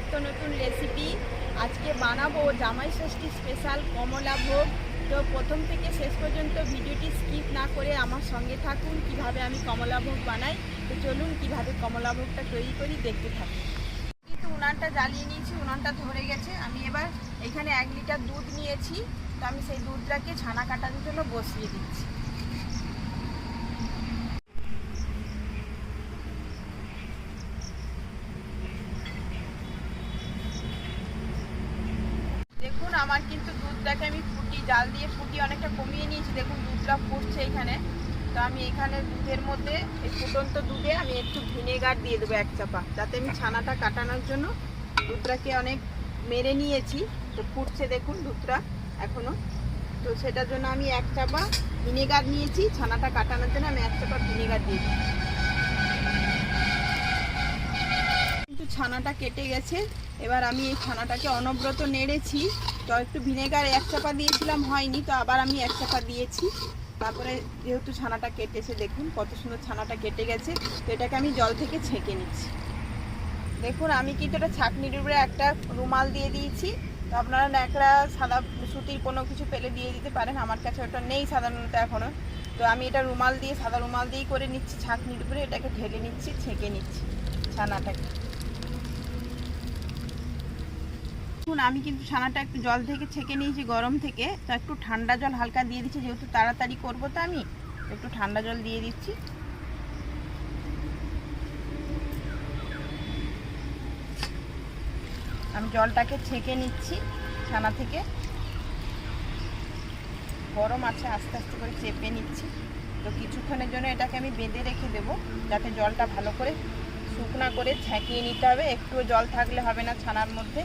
নিত্য নতুন রেসিপি আজকে বানাবো জামাই ষষ্ঠী স্পেশাল কমলা ভোগ। তো প্রথম থেকে শেষ পর্যন্ত ভিডিওটি স্কিপ না করে আমার সঙ্গে থাকুন, কীভাবে আমি কমলা ভোগ বানাই। তো চলুন কীভাবে কমলা ভোগটা তৈরি করি, দেখতে থাকুন। কিন্তু উনানটা জ্বালিয়ে নিয়েছি, উনানটা ধরে গেছে। আমি এবার এখানে এক লিটার দুধ নিয়েছি। তো আমি সেই দুধটাকে ছানা কাটানোর জন্য বসিয়ে দিচ্ছি দেখুন আমার কিন্তু দুধটাকে আমি ফুটি জাল দিয়ে ফুটি অনেকটা কমিয়ে নিয়েছি দেখুন, দুধটা ফুটছে এখানে। তো আমি এখানে দুধের মধ্যে এই ফুটন্ত দুধে আমি একটু ভিনেগার দিয়ে দেবো এক চাপা, যাতে আমি ছানাটা কাটানোর জন্য দুধটাকে অনেক মেরে নিয়েছি। তো ফুটছে, দেখুন, দুধটা এখনও তো সেটার জন্য আমি এক চাপা ভিনেগার নিয়েছি, ছানাটা কাটানোর জন্য আমি এক চাপা ভিনেগার দিয়ে দিই কিন্তু ছানাটা কেটে গেছে। এবার আমি এই ছানাটাকে অনবরত নেড়েছি। তো একটু ভিনেগার এক চাপা দিয়েছিলাম, হয়নি, তো আবার আমি এক চাপা দিয়েছি। তারপরে যেহেতু ছানাটা কেটেছে, দেখুন কত সুন্দর ছানাটা কেটে গেছে। তো এটাকে আমি জল থেকে ছেঁকে নিচ্ছি। দেখুন, আমি কিন্তু এটা ছাঁকনির উপরে একটা রুমাল দিয়ে দিয়েছি। তো আপনারা ন্যাকড়া, সাদা সুতির কোনো কিছু পেলে দিয়ে দিতে পারেন। আমার কাছে ওটা নেই সাধারণত এখনও তো আমি এটা রুমাল দিয়ে, সাদা রুমাল দিয়েই করে নিচ্ছি, ছাঁকনির উপরে এটাকে ঢেলে নিচ্ছি, ছেঁকে নিচ্ছি ছানাটাকে। দেখুন, আমি কিন্তু ছানাটা একটু জল থেকে ছেঁকে নিয়েছি গরম থেকে। তো একটু ঠান্ডা জল হালকা দিয়ে দিচ্ছি, যেহেতু তাড়াতাড়ি করব তো আমি একটু ঠান্ডা জল দিয়ে দিচ্ছি। আমি জলটাকে ছেঁকে নিচ্ছি ছানা থেকে। গরম আছে, আস্তে আস্তে করে চেপে নিচ্ছি। তো কিছুক্ষণের জন্য এটাকে আমি বেঁধে রেখে দেবো, যাতে জলটা ভালো করে শুকনা করে ছেঁকিয়ে নিতে হবে। একটুও জল থাকলে হবে না ছানার মধ্যে।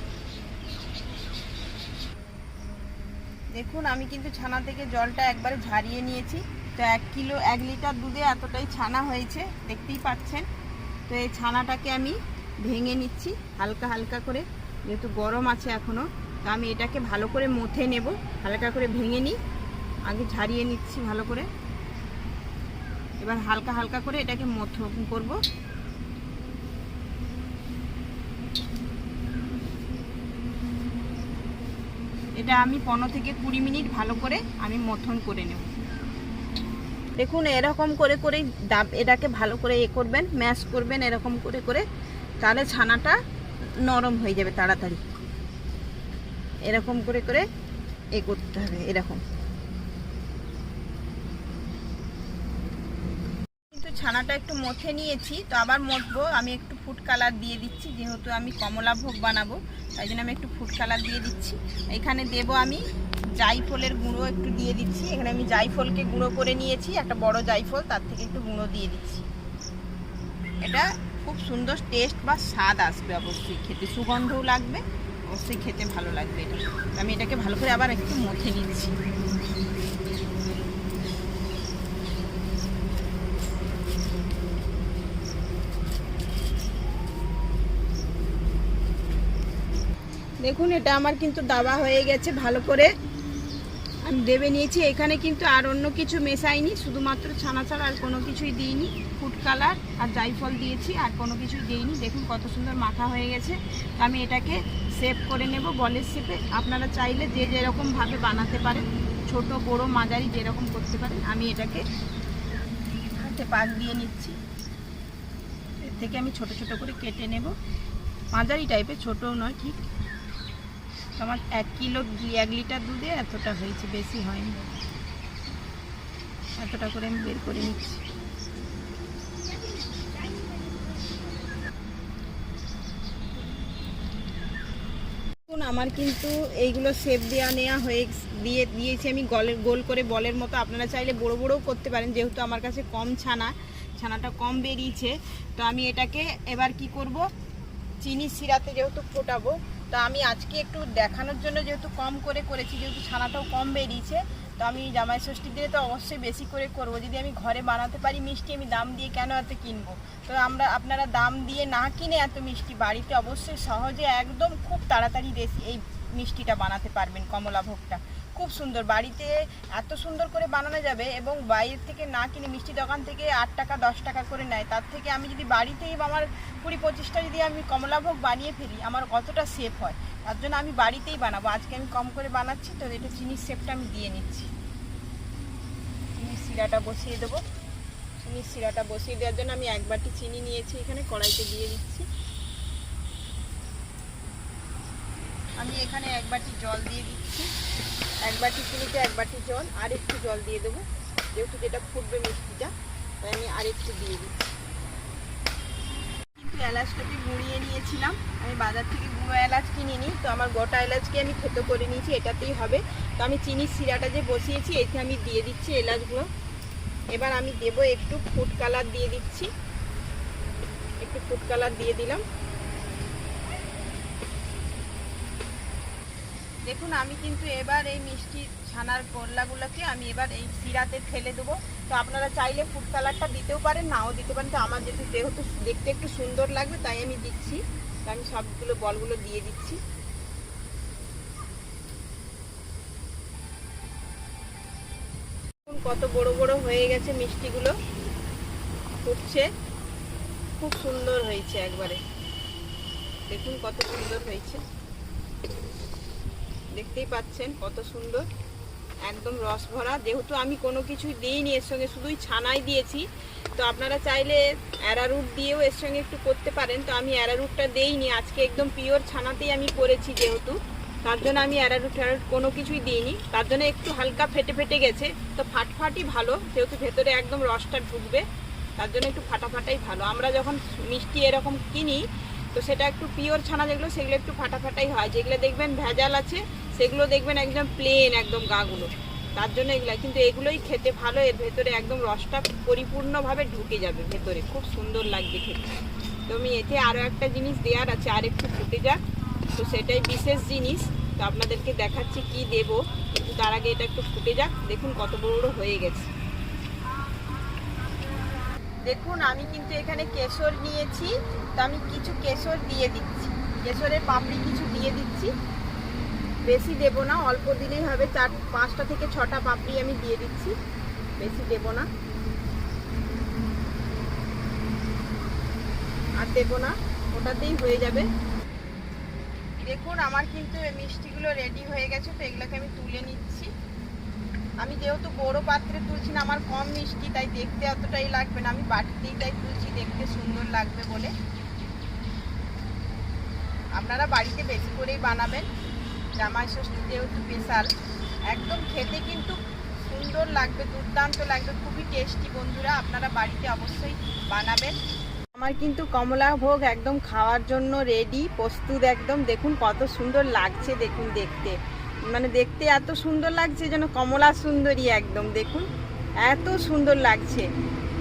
দেখুন, আমি কিন্তু ছানা থেকে জলটা একবারে ঝারিয়ে নিয়েছি। তো এক কিলো, এক লিটার দুধে এতটাই ছানা হয়েছে, দেখতেই পাচ্ছেন। তো এই ছানাটাকে আমি ভেঙে নিচ্ছি, হালকা হালকা করে। যেহেতু গরম আছে এখনও তো আমি এটাকে ভালো করে মথে নেব। হালকা করে ভেঙে নিই। আগে ঝারিয়ে নিচ্ছি ভালো করে। এবার হালকা হালকা করে এটাকে মথ করব। এটা আমি পনেরো থেকে কুড়ি মিনিট ভালো করে আমি মথন করে নেব। দেখুন, এরকম করে করে ডাব এটাকে ভালো করে এ করবেন, ম্যাশ করবেন এরকম করে করে, তাহলে ছানাটা নরম হয়ে যাবে তাড়াতাড়ি। এরকম করে করে এ করতে হবে, এরকম কিন্তু ছানাটা একটু মথে নিয়েছি, তো আবার মথবো। আমি একটু ফুড কালার দিয়ে দিচ্ছি, যেহেতু আমি কমলা ভোগ বানাবো, তাই জন্য আমি একটু ফুড কালার দিয়ে দিচ্ছি। এখানে দেব আমি জাইফলের গুঁড়ো একটু দিয়ে দিচ্ছি। এখানে আমি জাইফলকে গুঁড়ো করে নিয়েছি, একটা বড় জাইফল, তার থেকে একটু গুঁড়ো দিয়ে দিচ্ছি। এটা খুব সুন্দর টেস্ট বা স্বাদ আসবে অবশ্যই খেতে, সুগন্ধও লাগবে, অবশ্যই খেতে ভালো লাগবে এটা। আমি এটাকে ভালো করে আবার একটু মথে নিচ্ছি। দেখুন, এটা আমার কিন্তু দাবা হয়ে গেছে ভালো করে। আমি দেবে নিয়েছি, এখানে কিন্তু আর অন্য কিছু মেশাইনি, শুধুমাত্র ছানা ছাড়া আর কোনো কিছুই দিইনি। ফুড কালার আর জাইফল দিয়েছি, আর কোনো কিছুই দিইনি। দেখুন কত সুন্দর মাখা হয়ে গেছে। আমি এটাকে সেভ করে নেব বলের শেপে আপনারা চাইলে যে যেরকমভাবে বানাতে পারেন, ছোট, বড়, মাঝারি যেরকম করতে পারেন, আমি এটাকে হাতে পাক দিয়ে নিচ্ছি। এর থেকে আমি ছোট ছোট করে কেটে নেব। মাঝারি টাইপের ছোটও নয়, ঠিক তো আমার এক কিলো দুই- এক লিটার দুধে এতটা হয়েছে, বেশি হয়নি। এতটা করে আমি বের করে নিচ্ছি। আমার কিন্তু এইগুলো শেপ দেওয়া নেওয়া হয়ে দিয়ে দিয়েছি আমি গলে, গোল করে বলের মতো। আপনারা চাইলে বড় বড়ও করতে পারেন, যেহেতু আমার কাছে কম ছানা, ছানাটা কম বেরিয়েছে। তো আমি এটাকে এবার কি করব? চিনি সিরাতে যেহেতু ফোটাবো, তো আমি আজকে একটু দেখানোর জন্য যেহেতু কম করে করেছি, যেহেতু ছানাটাও কম বেরিয়েছে, তো আমি জামাই ষষ্ঠীর দিনে তো অবশ্যই বেশি করে করব। যদি আমি ঘরে বানাতে পারি মিষ্টি, আমি দাম দিয়ে কেন এত কিনবো? তো আমরা, আপনারা দাম দিয়ে না কিনে এত মিষ্টি, বাড়িতে অবশ্যই সহজে একদম খুব তাড়াতাড়ি রেসি এই মিষ্টিটা বানাতে পারবেন, কমলা ভোগটা। খুব সুন্দর। বাড়িতে এত সুন্দর করে বানানো যাবে এবং বাইরের থেকে না কিনে মিষ্টি দোকান থেকে আট টাকা, দশ টাকা করে নেয়, তার থেকে আমি যদি বাড়িতেই আমার কুড়ি পঁচিশটা যদি আমি কমলাভোগ বানিয়ে ফেলি, আমার কতটা সেফ হয়? তার জন্য আমি বাড়িতেই বানাবো। আজকে আমি কম করে বানাচ্ছি, তো এটা চিনির সেপটা আমি দিয়ে নিচ্ছি। চিনির শিরাটা বসিয়ে দেবো। চিনির শিরাটা বসিয়ে দেওয়ার জন্য আমি এক বাটি চিনি নিয়েছি এখানে, কড়াইতে দিয়ে দিচ্ছি। আমি এখানে এক বাটি জল দিয়ে দিচ্ছি। এক বাটি চিনিতে এক বাটি জল, আর একটু জল দিয়ে দেবো। যেহেতু যেটা ফুটবে মিষ্টিটা, তাই আমি আর একটু দিয়ে দিচ্ছি। কিন্তু এলাচটাকে গুঁড়িয়ে নিয়েছিলাম। আমি বাজার থেকে গুঁড়ো এলাচ কিনে নিই তো আমার গোটা এলাচকে আমি থেতো করে নিয়েছি, এটাতেই হবে। তো আমি চিনির শিরাটা যে বসিয়েছি, এতে আমি দিয়ে দিচ্ছি এলাচগুলো এবার আমি দেবো একটু ফুড কালার দিয়ে দিচ্ছি। একটু ফুড কালার দিয়ে দিলাম। দেখুন, আমি কিন্তু এবার এই মিষ্টি ছানার গোল্লাগুলোকে আমি এবার এই সিরাতে ফেলে দেবো। তো আপনারা চাইলে ফুড কালারটা দিতেও পারেন, নাও দিতে পারেন। তো আমার যেহেতু যেহেতু দেখতে একটু সুন্দর লাগবে, তাই আমি দিচ্ছি। আমি সবগুলো বলগুলো দিয়ে দিচ্ছি। কত বড় বড় হয়ে গেছে মিষ্টিগুলো। ফুটছে। খুব সুন্দর হয়েছে একবারে। দেখুন কত সুন্দর হয়েছে। দেখতেই পাচ্ছেন কত সুন্দর, একদম রস ভরা। যেহেতু আমি কোনো কিছুই দিইনি, এর সঙ্গে শুধুই ছানাই দিয়েছি, তো আপনারা চাইলে অ্যারারুট দিয়েও এর সঙ্গে একটু করতে পারেন। তো আমি অ্যারারুটটা দেইনি, আজকে একদম পিওর ছানাতেই আমি করেছি যেহেতু, তার জন্য আমি অ্যারারুট ট্যারারুট কোনো কিছুই দিইনি। তার জন্য একটু হালকা ফেটে ফেটে গেছে, তো ফাটফাটই ভালো, যেহেতু ভেতরে একদম রসটা ঢুকবে, তার জন্য একটু ফাটাফাটাই ভালো। আমরা যখন মিষ্টি এরকম কিনি, তো সেটা একটু পিওর ছানা যেগুলো, সেগুলো একটু ফাটাফাটাই হয়। যেগুলো দেখবেন ভেজাল আছে সেগুলো দেখবেন একদম প্লেন একদম গাগুলো। তার জন্য এগুলো, কিন্তু এগুলোই খেতে ভালো, এর ভেতরে একদম রসটা পরিপূর্ণভাবে ঢুকে যাবে ভেতরে। খুব সুন্দর লাগবে খেতে। তো আমি এতে আরও একটা জিনিস দেওয়ার আছে, আর একটু ফুটে যাক। তো সেটাই বিশেষ জিনিস। তো আপনাদেরকে দেখাচ্ছি কি দেব। কিন্তু তার আগে এটা একটু ফুটে যাক। দেখুন কত বড় বড় হয়ে গেছে। দেখুন, আমি কিন্তু এখানে কেশর নিয়েছি। তো আমি কিছু কেশর দিয়ে দিচ্ছি। কেশরের পাপড়ি কিছু দিয়ে দিচ্ছি। বেশি দেব না, অল্প দিলেই হবে। চার, পাঁচটা থেকে ছটা পাপড়ি আমি দিয়ে দিচ্ছি। বেশি দেব না। আর দেব না, ওটাতেই হয়ে যাবে। দেখুন, আমার কিন্তু মিষ্টিগুলো রেডি হয়ে গেছে, তো এগুলোকে আমি তুলে নিচ্ছি। আমি যেহেতু বড় পাত্রে তুলছি না, আমার কম মিষ্টি, তাই দেখতে অতটাই লাগবে না। আমি বাটিতেই তাই তুলছি, দেখতে সুন্দর লাগবে বলে। আপনারা বাড়িতে বেশি করেই বানাবেন। জামাই ষষ্ঠী যেহেতু স্পেশাল একদম খেতে কিন্তু সুন্দর লাগবে, দুর্দান্ত লাগবে, খুবই টেস্টি বন্ধুরা, আপনারা বাড়িতে অবশ্যই বানাবেন। আমার কিন্তু কমলা ভোগ একদম খাওয়ার জন্য রেডি প্রস্তুত একদম। দেখুন কত সুন্দর লাগছে, দেখুন দেখতে। মানে দেখতে এত সুন্দর লাগছে যেন কমলা সুন্দরী একদম, দেখুন। এত সুন্দর লাগছে।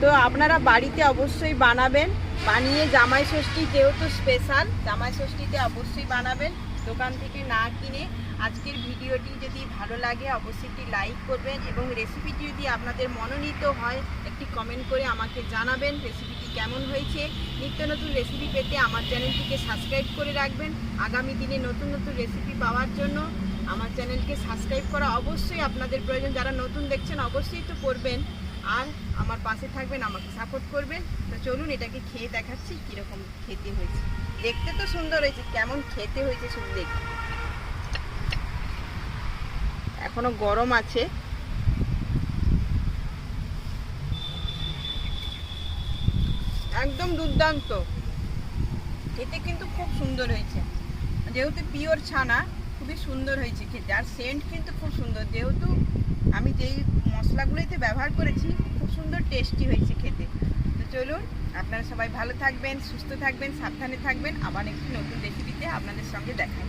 তো আপনারা বাড়িতে অবশ্যই বানাবেন। বানিয়ে জামাই ষষ্ঠী, যেহেতু স্পেশাল জামাই ষষ্ঠীতে অবশ্যই বানাবেন। দোকান থেকে না কিনে আজকের ভিডিওটি যদি ভালো লাগে, অবশ্যই একটি লাইক করবেন এবং রেসিপিটি যদি আপনাদের মনোনীত হয়, একটি কমেন্ট করে আমাকে জানাবেন রেসিপিটি কেমন হয়েছে। নিত্য নতুন রেসিপি পেতে আমার চ্যানেলটিকে সাবস্ক্রাইব করে রাখবেন। আগামী দিনে নতুন নতুন রেসিপি পাওয়ার জন্য আমার চ্যানেলকে সাবস্ক্রাইব করা অবশ্যই আপনাদের প্রয়োজন। যারা নতুন দেখছেন, অবশ্যই তো করবেন। আর আমার পাশে থাকবেন, আমাকে সাপোর্ট করবেন। তো চলুন এটাকে খেয়ে দেখাচ্ছি কীরকম খেতে হয়েছে। দেখতে তো সুন্দর হয়েছে, কেমন খেতে হয়েছে শুধু দেখি এখনও গরম আছে। একদম দুর্দান্ত। খেতে কিন্তু খুব সুন্দর হয়েছে। যেহেতু পিওর ছানা, খুবই সুন্দর হয়েছে খেতে। আর সেন্ট কিন্তু খুব সুন্দর। যেহেতু আমি যেই মশলাগুলোতে ব্যবহার করেছি, খুব সুন্দর টেস্টি হয়েছে খেতে। তো চলুন আপনারা সবাই ভালো থাকবেন, সুস্থ থাকবেন, সাবধানে থাকবেন। আবার একটি নতুন রেসিপিতে আপনাদের সঙ্গে দেখা